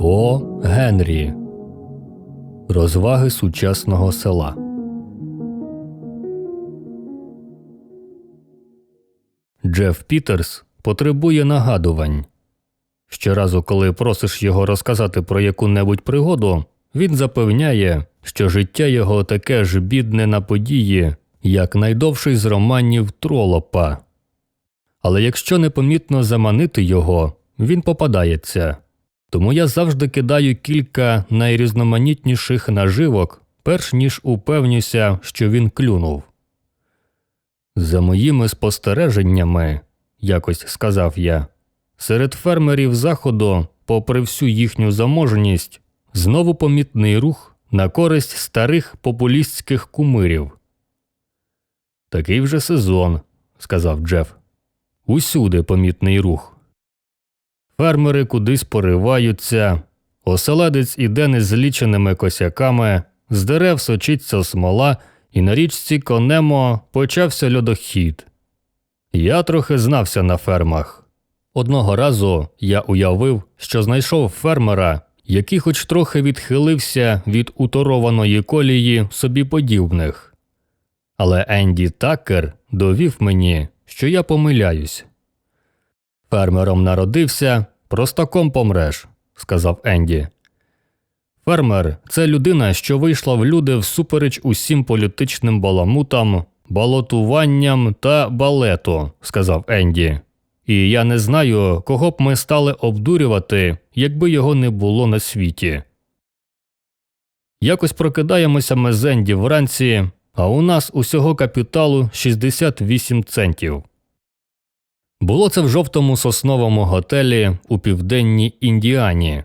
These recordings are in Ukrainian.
О. Генрі. Розваги сучасного села. Джеф Пітерс потребує нагадувань. Щоразу, коли просиш його розказати про яку-небудь пригоду, він запевняє, що життя його таке ж бідне на події, як найдовший з романів тролопа. Але якщо непомітно заманити його, він попадається. Тому я завжди кидаю кілька найрізноманітніших наживок, перш ніж упевнюся, що він клюнув. За моїми спостереженнями, якось сказав я, серед фермерів заходу, попри всю їхню заможність, знову помітний рух на користь старих популістських кумирів. Такий вже сезон, сказав Джеф. Усюди помітний рух. Фермери кудись пориваються, оселедець іде незліченими косяками, з дерев сочиться смола, і на річці Конемо почався льодохід. Я трохи знався на фермах. Одного разу я уявив, що знайшов фермера, який хоч трохи відхилився від уторованої колії собі подібних. Але Енді Такер довів мені, що я помиляюсь. Фермером народився, простаком помреш, сказав Енді. Фермер це людина, що вийшла в люди всупереч усім політичним баламутам, балотуванням та балету, сказав Енді. І я не знаю, кого б ми стали обдурювати, якби його не було на світі. Якось прокидаємося ми з Енді вранці, а у нас усього капіталу 68 центів. Було це в жовтому сосновому готелі у південній Індіані.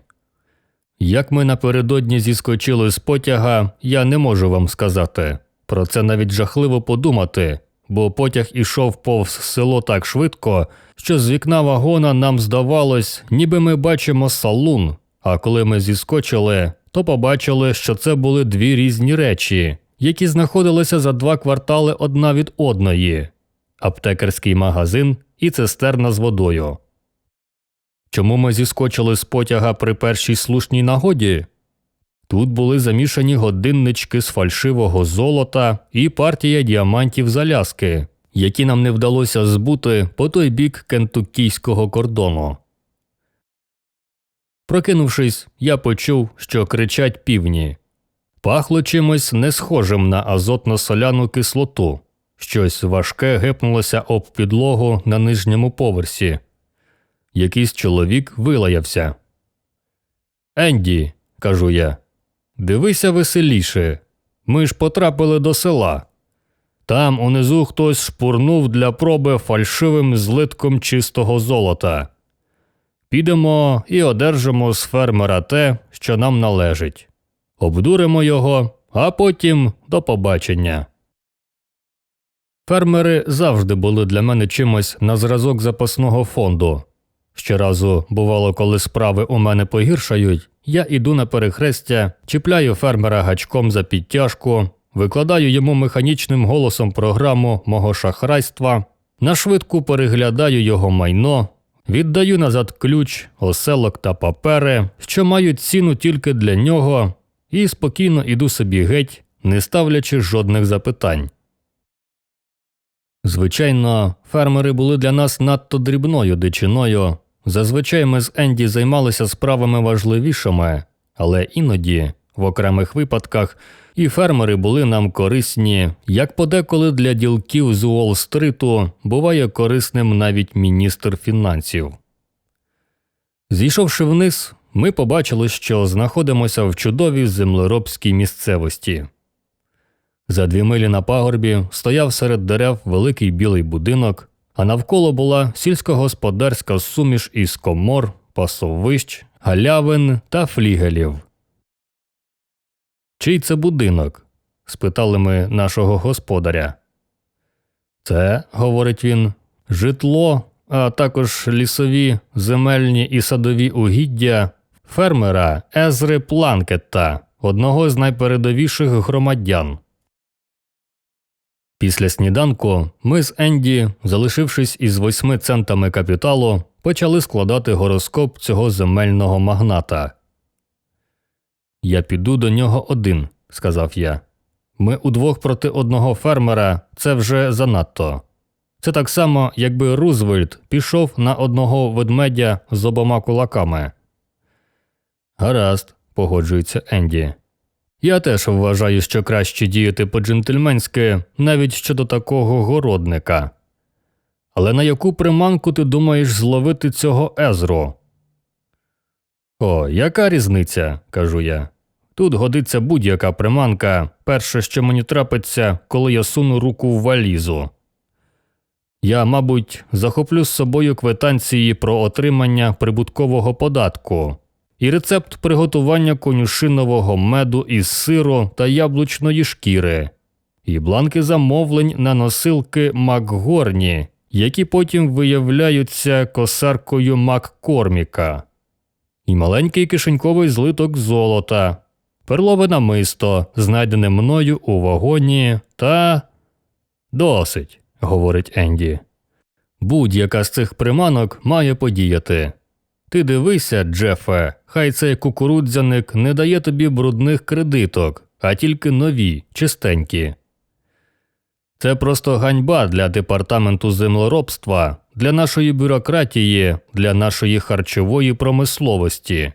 Як ми напередодні зіскочили з потяга, я не можу вам сказати. Про це навіть жахливо подумати, бо потяг ішов повз село так швидко, що з вікна вагона нам здавалось, ніби ми бачимо салун. А коли ми зіскочили, то побачили, що це були дві різні речі, які знаходилися за два квартали одна від одної аптекарський магазин і цистерна з водою. Чому ми зіскочили з потяга при першій слушній нагоді? Тут були замішані годиннички з фальшивого золота і партія діамантів з Аляски, які нам не вдалося збути по той бік кентуккійського кордону. Прокинувшись, я почув, що кричать півні. Пахло чимось не схожим на азотно-соляну кислоту. Щось важке гепнулося об підлогу на нижньому поверсі. Якийсь чоловік вилаявся. Енді, кажу я, дивися веселіше. Ми ж потрапили до села. Там унизу хтось шпурнув для проби фальшивим злитком чистого золота. Підемо і одержимо з фермера те, що нам належить. Обдуримо його, а потім до побачення. Фермери завжди були для мене чимось на зразок запасного фонду. Щоразу, бувало, коли справи у мене погіршають, я іду на перехрестя, чіпляю фермера гачком за підтяжку, викладаю йому механічним голосом програму мого шахрайства, нашвидку переглядаю його майно, віддаю назад ключ, оселок та папери, що мають ціну тільки для нього, і спокійно іду собі геть, не ставлячи жодних запитань. Звичайно, фермери були для нас надто дрібною дичиною. Зазвичай ми з Енді займалися справами важливішими, але іноді, в окремих випадках, і фермери були нам корисні, як подеколи для ділків з Уолл-стриту буває корисним навіть міністр фінансів. Зійшовши вниз, ми побачили, що знаходимося в чудовій землеробській місцевості. За дві милі на пагорбі стояв серед дерев великий білий будинок, а навколо була сільськогосподарська суміш із комор, пасовищ, галявин та флігелів. Чий це будинок? спитали ми нашого господаря. Це, говорить він, житло, а також лісові, земельні і садові угіддя фермера Езри Планкетта, одного з найпередовіших громадян. Після сніданку ми з Енді, залишившись із восьми центами капіталу, почали складати гороскоп цього земельного магната. Я піду до нього один, сказав я. Ми удвох проти одного фермера це вже занадто. Це так само, якби Рузвельт пішов на одного ведмедя з обома кулаками. Гаразд, погоджується Енді. Я теж вважаю, що краще діяти по-джентльменськи навіть щодо такого городника. Але на яку приманку ти думаєш зловити цього Езру? О, яка різниця, кажу я. Тут годиться будь-яка приманка, перше, що мені трапиться, коли я суну руку в валізу. Я, мабуть, захоплю з собою квитанції про отримання прибуткового податку і рецепт приготування конюшинового меду із сиру та яблучної шкіри, і бланки замовлень на носилки Макгорні, які потім виявляються косаркою Маккорміка, і маленький кишеньковий злиток золота, перлове намисто, знайдене мною у вагоні, та. Досить, говорить Енді. Будь-яка з цих приманок має подіяти. Ти дивися, Джефе, хай цей кукурудзяник не дає тобі брудних кредиток, а тільки нові, чистенькі. Це просто ганьба для департаменту землеробства, для нашої бюрократії, для нашої харчової промисловості.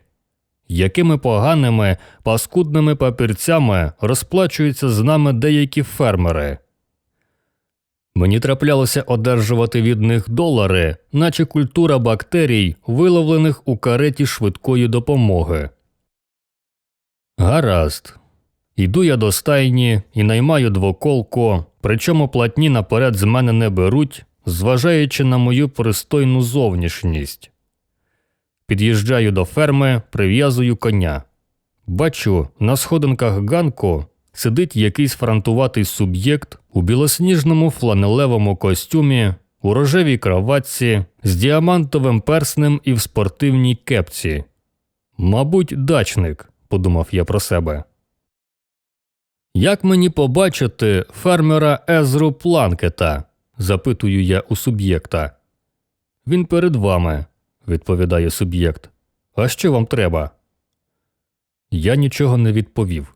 Якими поганими, паскудними папірцями розплачуються з нами деякі фермери. Мені траплялося одержувати від них долари, наче культура бактерій, виловлених у кареті швидкої допомоги. Гаразд. Іду я до стайні і наймаю двоколку, причому платні наперед з мене не беруть, зважаючи на мою пристойну зовнішність. Під'їжджаю до ферми, прив'язую коня. Бачу, на сходинках ганку сидить якийсь фронтуватий суб'єкт у білосніжному фланелевому костюмі, у рожевій кроватці, з діамантовим перснем і в спортивній кепці. Мабуть, дачник, подумав я про себе. Як мені побачити фермера Езру Планкета? запитую я у суб'єкта. Він перед вами, відповідає суб'єкт. А що вам треба? Я нічого не відповів.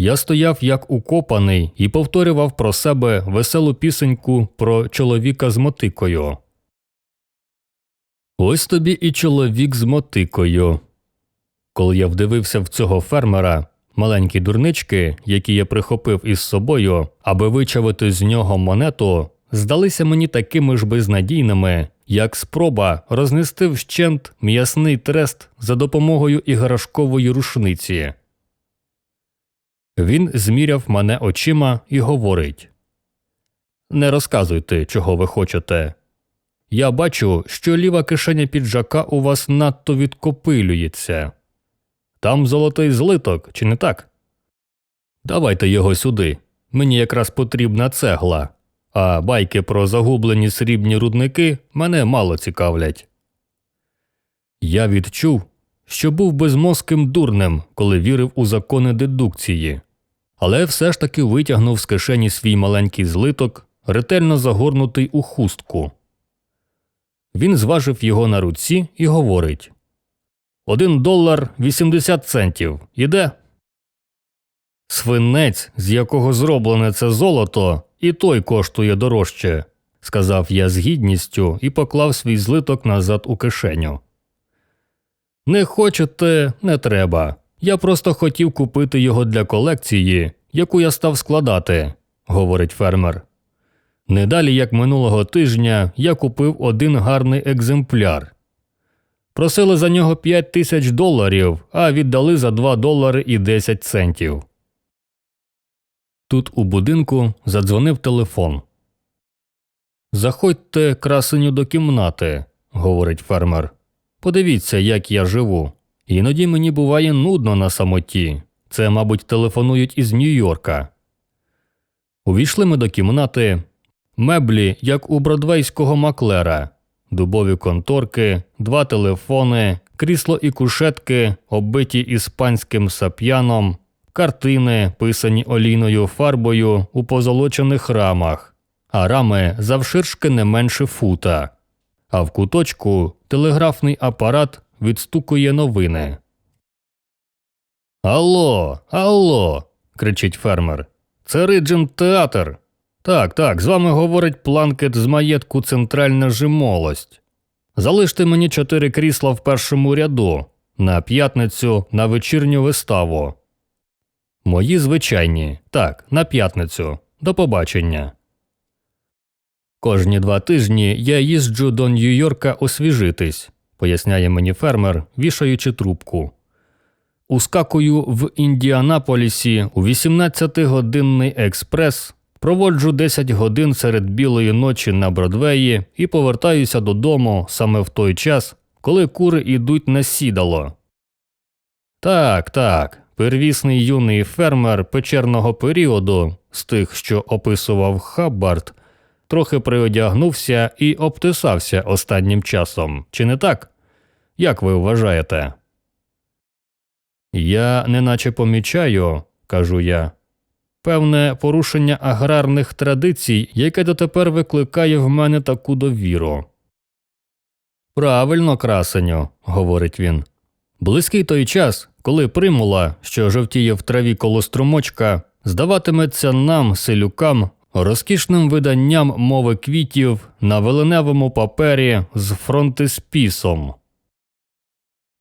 Я стояв як укопаний і повторював про себе веселу пісеньку про чоловіка з мотикою. Ось тобі і чоловік з мотикою. Коли я вдивився в цього фермера, маленькі дурнички, які я прихопив із собою, аби вичавити з нього монету, здалися мені такими ж безнадійними, як спроба рознести вщент м'ясний трест за допомогою іграшкової рушниці. Він зміряв мене очима і говорить Не розказуйте, чого ви хочете. Я бачу, що ліва кишеня піджака у вас надто відкопилюється. Там золотий злиток, чи не так? Давайте його сюди. Мені якраз потрібна цегла, а байки про загублені срібні рудники мене мало цікавлять. Я відчув, що був безмозким дурнем, коли вірив у закони дедукції, але все ж таки витягнув з кишені свій маленький злиток, ретельно загорнутий у хустку. Він зважив його на руці і говорить Один долар вісімдесят центів. Іде? Свинець, з якого зроблене це золото, і той коштує дорожче, сказав я з гідністю і поклав свій злиток назад у кишеню. Не хочете, не треба. Я просто хотів купити його для колекції, яку я став складати, говорить фермер. Не далі, як минулого тижня, я купив один гарний екземпляр. Просили за нього 5 тисяч доларів, а віддали за 2 долари і 10 центів. Тут у будинку задзвонив телефон. Заходьте, красеню, до кімнати, говорить фермер. Подивіться, як я живу. Іноді мені буває нудно на самоті. Це, мабуть, телефонують із Нью-Йорка. Увійшли ми до кімнати. Меблі, як у бродвейського маклера, дубові конторки, два телефони, крісло і кушетки, оббиті іспанським сап'яном, картини, писані олійною фарбою у позолочених рамах, а рами завширшки не менше фута. А в куточку телеграфний апарат відстукує новини. Алло, алло. кричить фермер. Це Риджент театр. Так, так, з вами говорить планкет з маєтку Центральна Жимолость. Залиште мені чотири крісла в першому ряду на п'ятницю на вечірню виставу. Мої звичайні, так, на п'ятницю. До побачення. Кожні два тижні я їжджу до Нью-Йорка освіжитись, поясняє мені фермер, вішаючи трубку. Ускакую в Індіанаполісі у 18-годинний експрес, проводжу 10 годин серед білої ночі на Бродвеї і повертаюся додому саме в той час, коли кури йдуть на сідало. Так, так, первісний юний фермер печерного періоду, з тих, що описував Хаббард, трохи приодягнувся і обтисався останнім часом, чи не так? Як ви вважаєте? Я неначе помічаю, кажу я, певне порушення аграрних традицій, яке дотепер викликає в мене таку довіру. Правильно, красеню, говорить він. Близький той час, коли примула, що жовтіє в траві коло струмочка, здаватиметься нам, селюкам, розкішним виданням мови квітів на веленевому папері з фронтиспісом.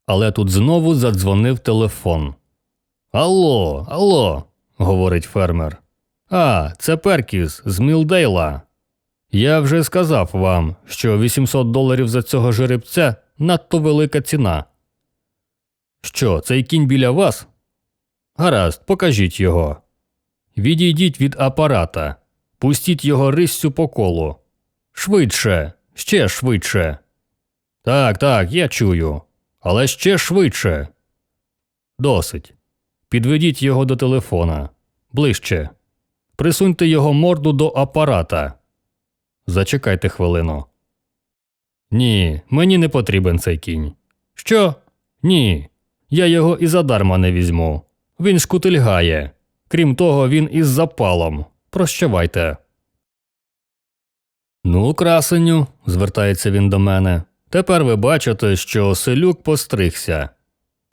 Але тут знову задзвонив телефон. Алло, алло, говорить фермер. А, це Перкіс з Мілдейла. Я вже сказав вам, що 800 доларів за цього жеребця надто велика ціна. Що, цей кінь біля вас? Гаразд, покажіть його. Відійдіть від апарата, пустіть його риссю по колу. Швидше, ще швидше. Так, так, я чую. Але ще швидше. Досить. Підведіть його до телефона. Ближче. Присуньте його морду до апарата. Зачекайте хвилину. Ні, мені не потрібен цей кінь. Що? Ні. Я його і задарма не візьму. Він шкутильгає. Крім того, він із запалом. Прощавайте. Ну, красеню, звертається він до мене. Тепер ви бачите, що селюк постригся.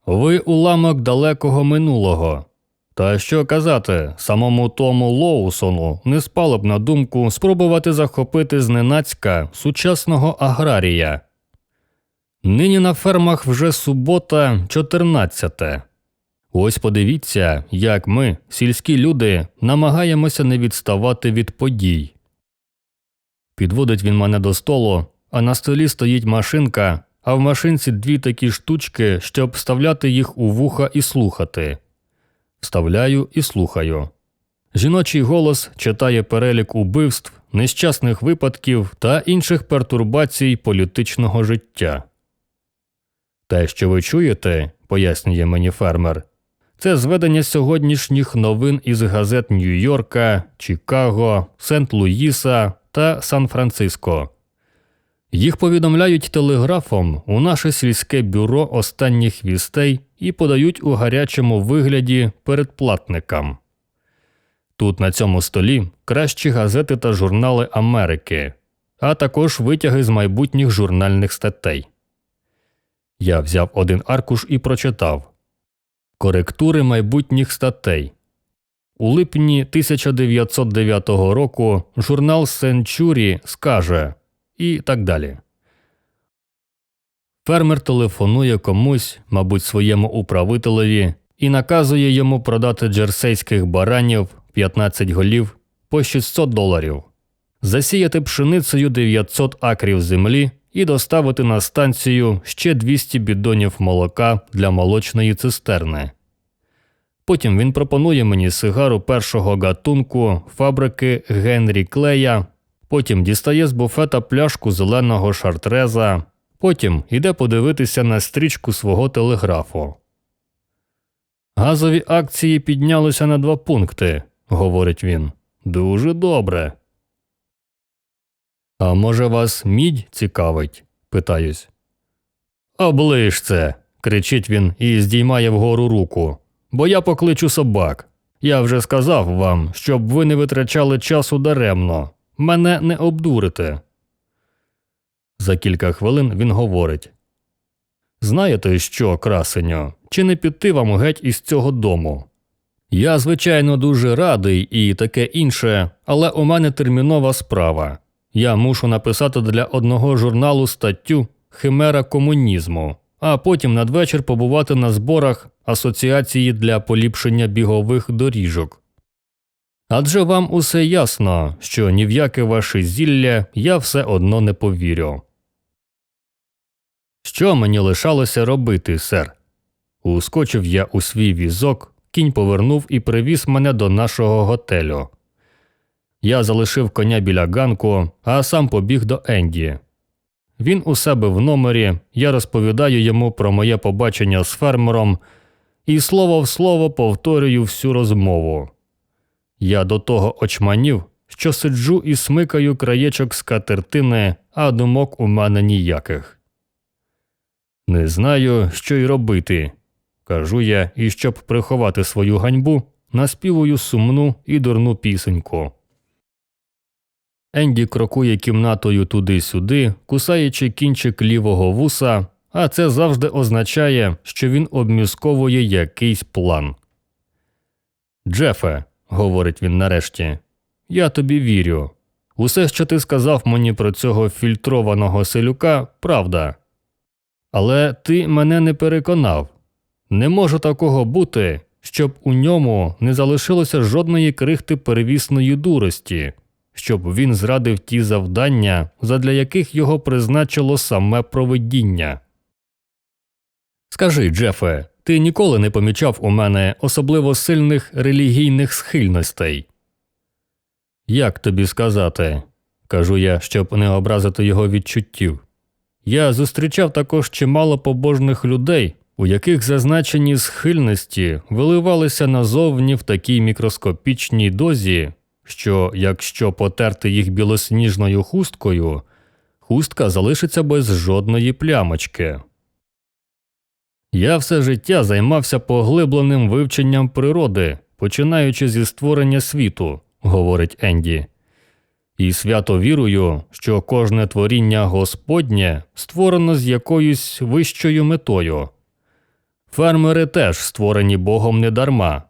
Ви уламок далекого минулого. Та що казати, самому тому Лоусону не спало б на думку спробувати захопити зненацька сучасного аграрія. Нині на фермах вже субота, 14. Ось подивіться, як ми, сільські люди, намагаємося не відставати від подій. Підводить він мене до столу, а на столі стоїть машинка, а в машинці дві такі штучки, щоб вставляти їх у вуха і слухати. Вставляю і слухаю. Жіночий голос читає перелік убивств, нещасних випадків та інших пертурбацій політичного життя. Те, що ви чуєте, пояснює мені фермер, це зведення сьогоднішніх новин із газет Нью-Йорка, Чикаго, Сент-Луїса та Сан-Франциско. Їх повідомляють телеграфом у наше сільське бюро останніх вістей і подають у гарячому вигляді передплатникам. Тут на цьому столі кращі газети та журнали Америки, а також витяги з майбутніх журнальних статей. Я взяв один аркуш і прочитав Коректури майбутніх статей. У липні 1909 року журнал Century скаже і так далі. Фермер телефонує комусь, мабуть, своєму управителеві, і наказує йому продати джерсейських баранів 15 голів по 600 доларів, засіяти пшеницею 900 акрів землі і доставити на станцію ще 200 бідонів молока для молочної цистерни. Потім він пропонує мені сигару першого гатунку фабрики Генрі Клея, потім дістає з буфета пляшку зеленого шартреза, потім іде подивитися на стрічку свого телеграфу. Газові акції піднялися на два пункти, говорить він. Дуже добре. А може вас мідь цікавить? питаюсь. Оближ це. кричить він і здіймає вгору руку. Бо я покличу собак. Я вже сказав вам, щоб ви не витрачали часу даремно. Мене не обдурите. За кілька хвилин він говорить Знаєте що, красеньо, чи не піти вам геть із цього дому? Я, звичайно, дуже радий і таке інше, але у мене термінова справа. Я мушу написати для одного журналу статтю Химера комунізму, а потім надвечір побувати на зборах Асоціації для поліпшення бігових доріжок. Адже вам усе ясно, що ні в яке ваше зілля я все одно не повірю. Що мені лишалося робити, сер? Ускочив я у свій візок, кінь повернув і привіз мене до нашого готелю. Я залишив коня біля ганку, а сам побіг до Енді. Він у себе в номері, я розповідаю йому про моє побачення з фермером і слово в слово повторюю всю розмову. Я до того очманів, що сиджу і смикаю краєчок скатертини, а думок у мене ніяких. Не знаю, що й робити, кажу я, і щоб приховати свою ганьбу, наспівую сумну і дурну пісеньку. Енді крокує кімнатою туди-сюди, кусаючи кінчик лівого вуса, а це завжди означає, що він обмісковує якийсь план. Джефе, говорить він нарешті, я тобі вірю. Усе, що ти сказав мені про цього фільтрованого селюка, правда. Але ти мене не переконав. Не може такого бути, щоб у ньому не залишилося жодної крихти перевісної дурості, щоб він зрадив ті завдання, задля яких його призначило саме провидіння. Скажи, Джефе, ти ніколи не помічав у мене особливо сильних релігійних схильностей? Як тобі сказати? кажу я, щоб не образити його відчуттів. Я зустрічав також чимало побожних людей, у яких зазначені схильності виливалися назовні в такій мікроскопічній дозі, що, якщо потерти їх білосніжною хусткою, хустка залишиться без жодної плямочки. Я все життя займався поглибленим вивченням природи, починаючи зі створення світу, говорить Енді. І свято вірую, що кожне творіння Господнє створено з якоюсь вищою метою. Фермери теж створені Богом недарма.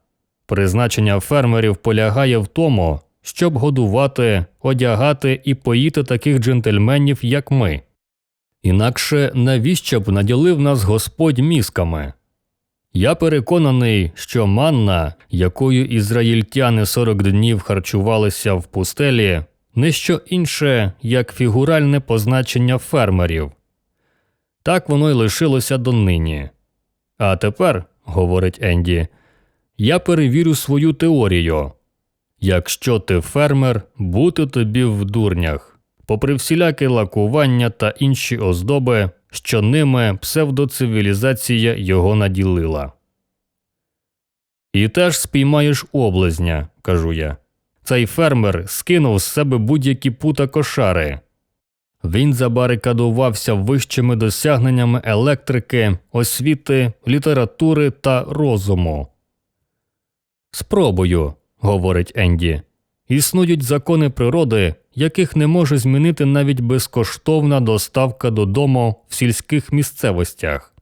Призначення фермерів полягає в тому, щоб годувати, одягати і поїти таких джентльменів, як ми. Інакше навіщо б наділив нас Господь мізками? Я переконаний, що манна, якою ізраїльтяни 40 днів харчувалися в пустелі, не що інше, як фігуральне позначення фермерів. Так воно й лишилося донині. А тепер, говорить Енді, я перевірю свою теорію. Якщо ти фермер, бути тобі в дурнях, попри всіляке лакування та інші оздоби, що ними псевдоцивілізація його наділила. І теж спіймаєш облизня, кажу я. Цей фермер скинув з себе будь-які пута кошари. Він забарикадувався вищими досягненнями електрики, освіти, літератури та розуму. Спробую, говорить Енді. Існують закони природи, яких не може змінити навіть безкоштовна доставка додому в сільських місцевостях.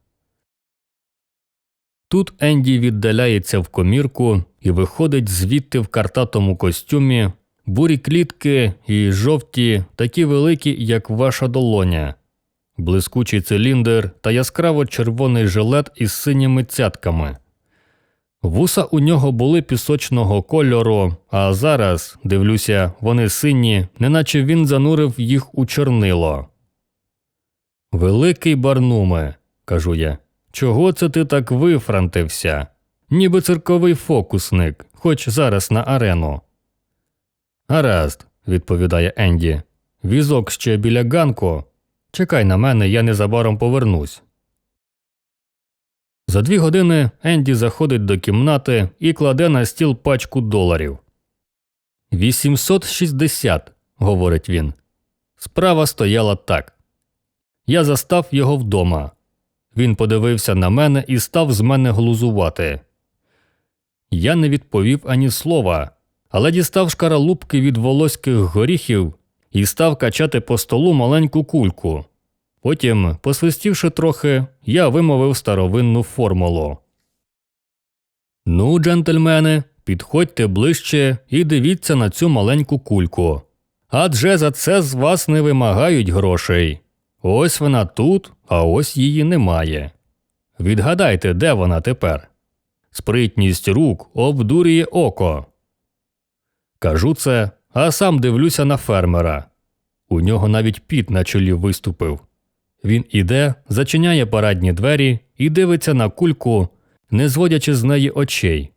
Тут Енді віддаляється в комірку і виходить звідти в картатому костюмі, бурі клітки і жовті, такі великі, як ваша долоня, блискучий циліндр та яскраво червоний жилет із синіми цятками. Вуса у нього були пісочного кольору, а зараз, дивлюся, вони сині, неначе він занурив їх у чорнило. Великий барнуме, кажу я, чого це ти так вифрантився? Ніби цирковий фокусник, хоч зараз на арену. Гаразд, відповідає Енді. Візок ще біля ганку. Чекай на мене, я незабаром повернусь. За дві години Енді заходить до кімнати і кладе на стіл пачку доларів. 860, говорить він. Справа стояла так. Я застав його вдома. Він подивився на мене і став з мене глузувати. Я не відповів ані слова, але дістав шкаралупки від волоських горіхів і став качати по столу маленьку кульку. Потім, посвистівши трохи, я вимовив старовинну формулу. Ну, джентльмени, підходьте ближче і дивіться на цю маленьку кульку. Адже за це з вас не вимагають грошей. Ось вона тут, а ось її немає. Відгадайте, де вона тепер. Спритність рук обдурює око. Кажу це, а сам дивлюся на фермера. У нього навіть піт на чолі виступив. Він іде, зачиняє парадні двері і дивиться на кульку, не зводячи з неї очей,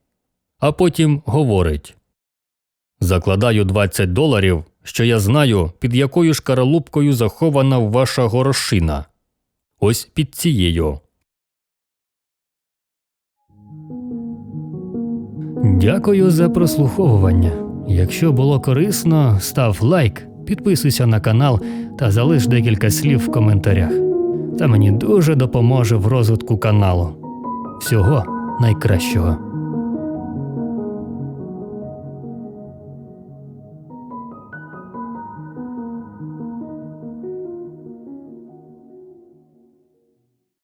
а потім говорить Закладаю 20 доларів, що я знаю, під якою шкаралупкою захована ваша горошина. Ось під цією. Дякую за прослуховування. Якщо було корисно, став лайк, підписуйся на канал та залиш декілька слів в коментарях. Це мені дуже допоможе в розвитку каналу. Всього найкращого.